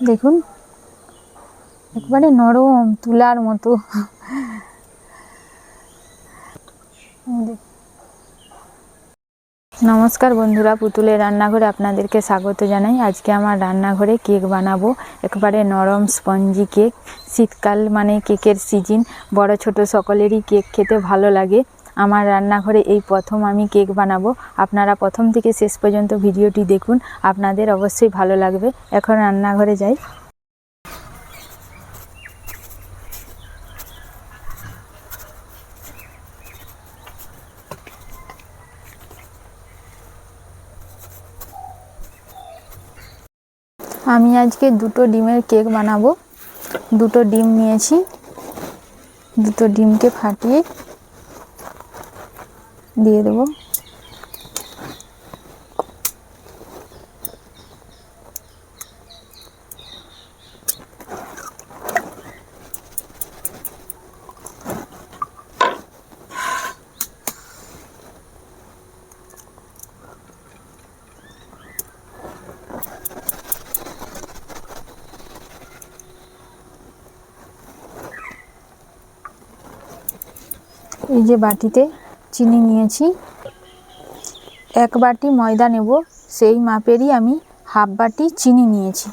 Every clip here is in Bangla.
দেখুন, একবারে নরম তুলার মতো। নমস্কার বন্ধুরা, পুতুলের রান্নাঘরে আপনাদেরকে স্বাগত জানাই। আজকে আমার রান্নাঘরে কেক বানাবো। একবারে নরম স্পঞ্জি কেক। শীতকাল মানে কেকের সিজন বড় ছোট সকলেরই কেক খেতে ভালো লাগে। আমার রান্নাঘরে এই প্রথম আমি কেক বানাবো। আপনারা প্রথম থেকে শেষ পর্যন্ত ভিডিওটি দেখুন। আপনাদের অবশ্যই ভালো লাগবে। এখন রান্নাঘরে যাই। আমি আজকে দুটো ডিমের কেক বানাবো। দুটো ডিম নিয়েছি। দুটো ডিমকে ফাটিয়ে দিয়ে দেবো। এই যে বাটিতে চিনি নিয়েছি। এক বাটি ময়দা নেব, সেই মাপেরই আমি হাফ বাটি চিনি নিয়েছি।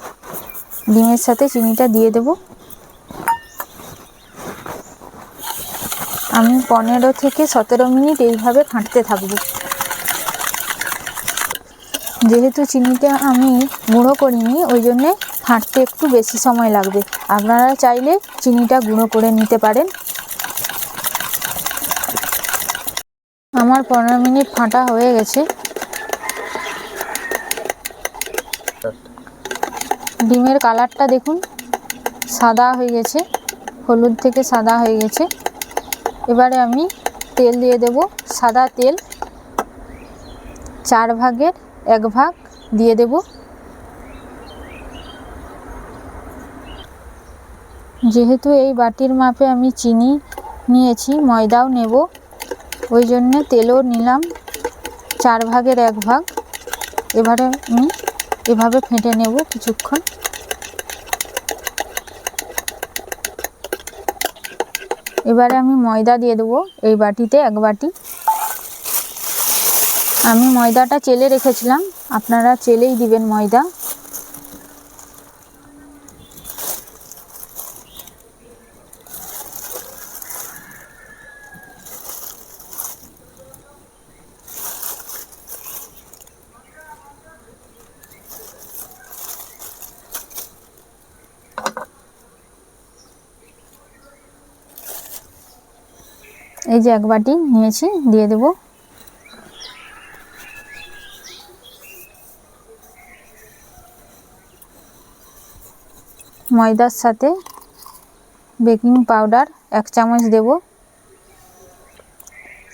ডিমের সাথে চিনিটা দিয়ে দেব। আমি পনেরো থেকে সতেরো মিনিট এইভাবে ফাটতে থাকব। যেহেতু চিনিটা আমি গুঁড়ো করিনি, ওই জন্যে ফাটতে একটু বেশি সময় লাগবে। আপনারা চাইলে চিনিটা গুঁড়ো করে নিতে পারেন। আমার পনেরো মিনিট ফাটা হয়ে গেছে। ডিমের কালারটা দেখুন, সাদা হয়ে গেছে, হলুদ থেকে সাদা হয়ে গেছে। এবারে আমি তেল দিয়ে দেব, সাদা তেল। চার ভাগের এক ভাগ দিয়ে দেব। যেহেতু এই বাটির মাপে আমি চিনি নিয়েছি, ময়দাও নেব। ওই জন্যে তেলও নিলাম, চার ভাগের এক ভাগ। এবারে আমি এভাবে ফেটে নেব কিছুক্ষণ। এবারে আমি ময়দা দিয়ে দেবো এই বাটিতে, এক বাটি। আমি ময়দাটা চেলে রেখেছিলাম, আপনারা চেলেই দিবেন ময়দা। এই যে এক বাটি নিয়েছি, দিয়ে দেব। ময়দার সাথে বেকিং পাউডার এক চামচ দেব।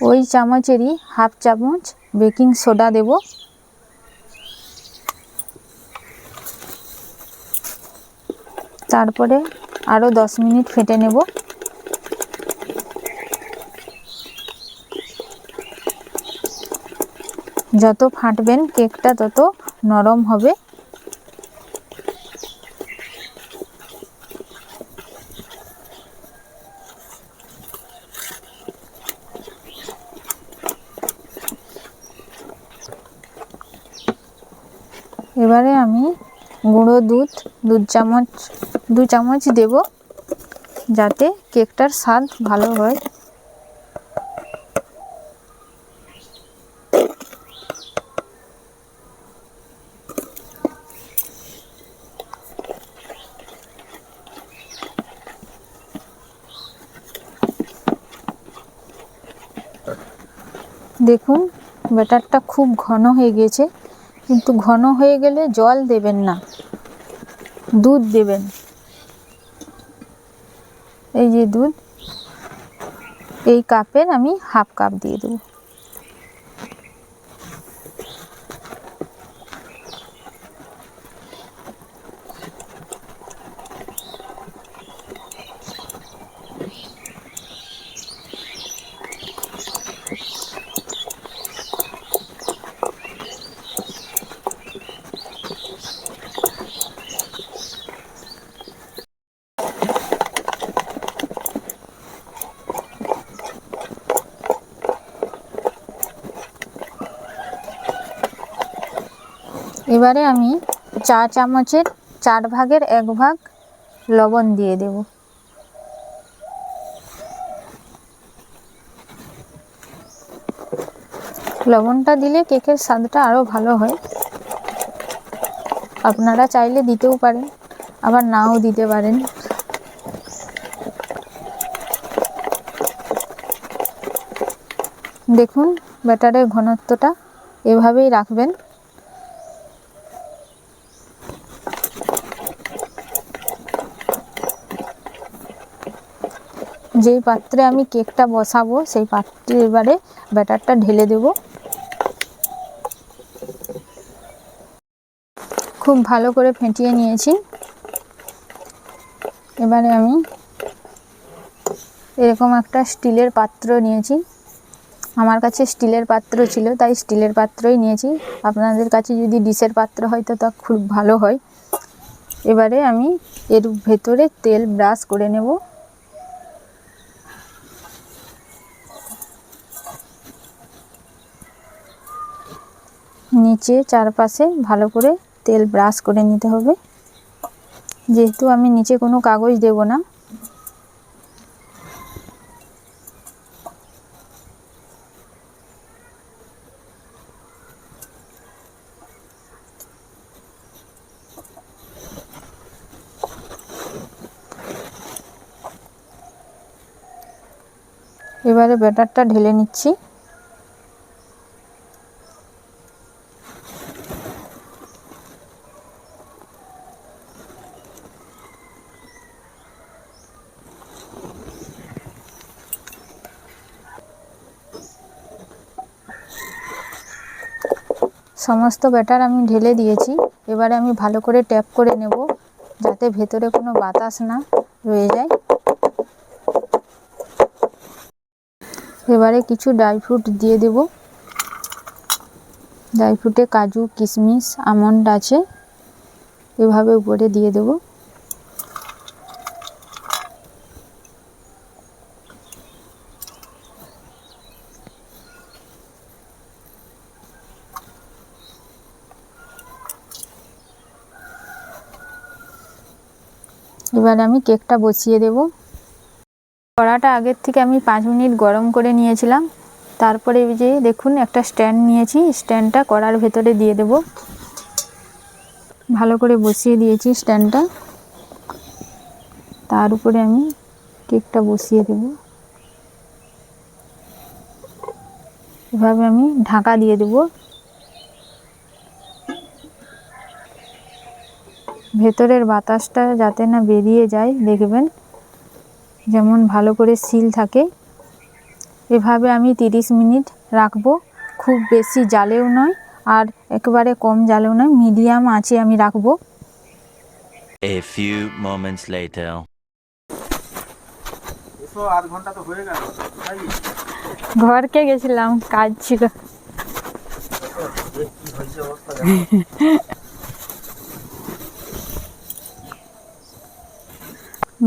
ওই চামচেরই হাফ চামচ বেকিং সোডা দেব। তারপরে আরও দশ মিনিট ফেটে নেব। যত ফাটবেন কেকটা তত নরম হবে। এবারে আমি গুঁড়ো দুধ দু চামচ দু চামচ দেব যাতে কেকটার স্বাদ ভালো হয়। দেখুন, ব্যাটারটা খুব ঘন হয়ে গেছে কিন্তু ঘন হয়ে গেলে জল দেবেন না, দুধ দেবেন। এই যে দুধ, এই কাপের আমি হাফ কাপ দিয়ে দেবো। এবারে আমি চা চামচের চার ভাগের এক ভাগ লবণ দিয়ে দেব। লবণটা দিলে কেকের স্বাদটা আরও ভালো হয়। আপনারা চাইলে দিতেও পারেন, আবার নাও দিতে পারেন। দেখুন ব্যাটারের ঘনত্বটা এভাবেই রাখবেন। যেই পাত্রে আমি কেকটা বসাবো, সেই পাত্রে এবারে ব্যাটারটা ঢেলে দেব। খুব ভালো করে ফেটিয়ে নিয়েছি। এবারে আমি এরকম একটা স্টিলের পাত্র নিয়েছি। আমার কাছে স্টিলের পাত্র ছিল, তাই স্টিলের পাত্রই নিয়েছি। আপনাদের কাছে যদি ডিশের পাত্র হয় তো তা খুব ভালো হয়। এবারে আমি এর ভেতরে তেল ব্রাশ করে নেব। নিচে চারপাশে ভালো করে তেল ব্রাশ করে নিতে হবে। যেহেতু আমি নিচে কোনো কাগজ দেব না। এবারে ব্যাটারটা ঢেলে নিচ্ছি। সমস্ত ব্যাটার আমি ঢেলে দিয়েছি। এবারে আমি ভালো করে ট্যাপ করে নেব, যাতে ভেতরে কোনো বাতাস না রয়ে যায়। এবারে কিছু ড্রাই ফ্রুট দিয়ে দেব। ড্রাই ফ্রুটে কাজু কিশমিশ আমন্ড আছে। এভাবে উপরে দিয়ে দেব। এবার আমি কেকটা বসিয়ে দেবো। কড়াটা আগের থেকে আমি পাঁচ মিনিট গরম করে নিয়েছিলাম। তারপরে যে দেখুন, একটা স্ট্যান্ড নিয়েছি। স্ট্যান্ডটা কড়ার ভেতরে দিয়ে দেব। ভালো করে বসিয়ে দিয়েছি স্ট্যান্ডটা। তার উপরে আমি কেকটা বসিয়ে দেব। এভাবে আমি ঢাকা দিয়ে দেব। ভেতরের বাতাসটা যাতে না বেরিয়ে যায় দেখবেন? যেমন ভালো করে সিল থাকে। এভাবে আমি 30 মিনিট রাখব। খুব বেশি জালেও নয় আর একেবারে কম জালেও নয় মিডিয়াম আঁচে আমি রাখব। A few moments later. আধ ঘণ্টা তো হয়ে গেল। ঘরকে গেছিলাম কাজ ছিল কি হয়েছে অবস্থা দেখো।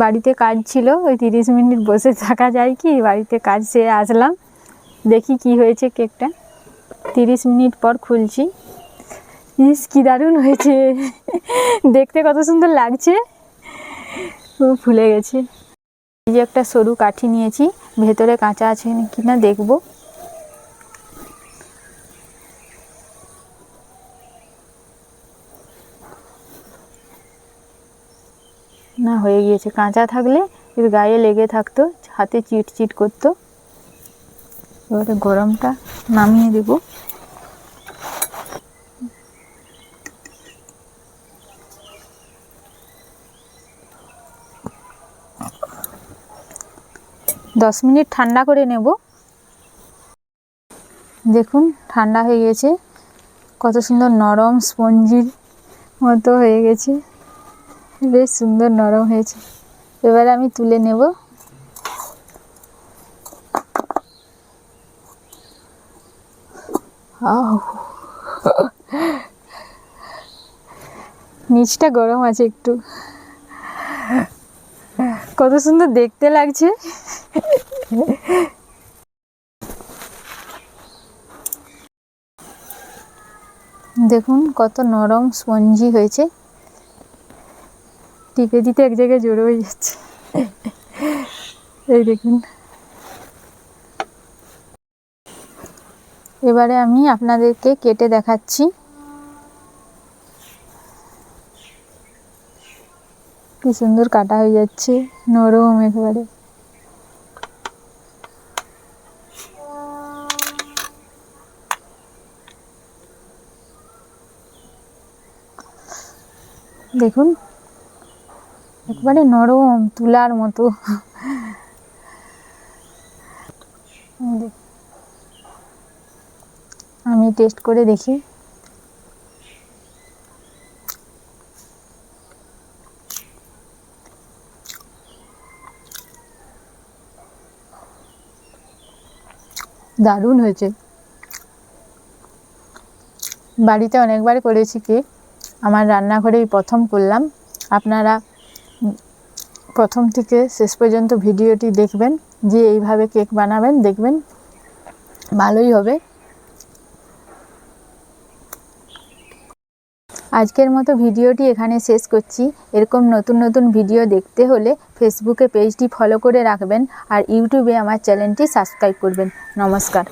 বাড়িতে কাজ ছিল, ওই তিরিশ মিনিট বসে থাকা যায় কি? বাড়িতে কাজ সেরে আসলাম। দেখি কি হয়েছে কেকটা। তিরিশ মিনিট পর খুলছি। ইস, কি দারুণ হয়েছে। দেখতে কত সুন্দর লাগছে। ও, ফুলে গেছে। এই যে একটা সরু কাঠি নিয়েছি। ভেতরে কাঁচা আছে কি না দেখব। হয়ে গিয়েছে। কাঁচা থাকলে এর গায়ে লেগে থাকতো, হাতে চিট চিট করতো, এবারে গরমটা নামিয়ে দেব। দশ মিনিট ঠান্ডা করে নেব। দেখুন, ঠান্ডা হয়ে গেছে। কত সুন্দর নরম স্পঞ্জির মতো হয়ে গেছে। বেশ সুন্দর নরম হয়েছে। এবারে আমি তুলে নেব। নিচটা গরম আছে একটু। কত সুন্দর দেখতে লাগছে। দেখুন, কত নরম স্পঞ্জি হয়েছে। টিপে দিতে এক জায়গায় জোরে হয়ে যাচ্ছে। এই দেখুন। এবারে আমি আপনাদেরকে কেটে দেখাচ্ছি। কি সুন্দর কাটা হয়ে যাচ্ছে, নরম একেবারে। দেখুন একবারে নরম তুলার মতো। আমি টেস্ট করে দেখি। দারুণ হয়েছে। বাড়িতে অনেকবার করেছি কেক আমার রান্নাঘরেই প্রথম করলাম। আপনারা প্রথম থেকে শেষ পর্যন্ত ভিডিওটি দেখবেন, যে এইভাবে কেক বানাবেন, দেখবেন ভালোই হবে। আজকের মতো ভিডিওটি এখানে শেষ করছি। এরকম নতুন নতুন ভিডিও দেখতে হলে ফেসবুকে পেজটি ফলো করে রাখবেন আর ইউটিউবে আমার চ্যানেলটি সাবস্ক্রাইব করবেন। নমস্কার।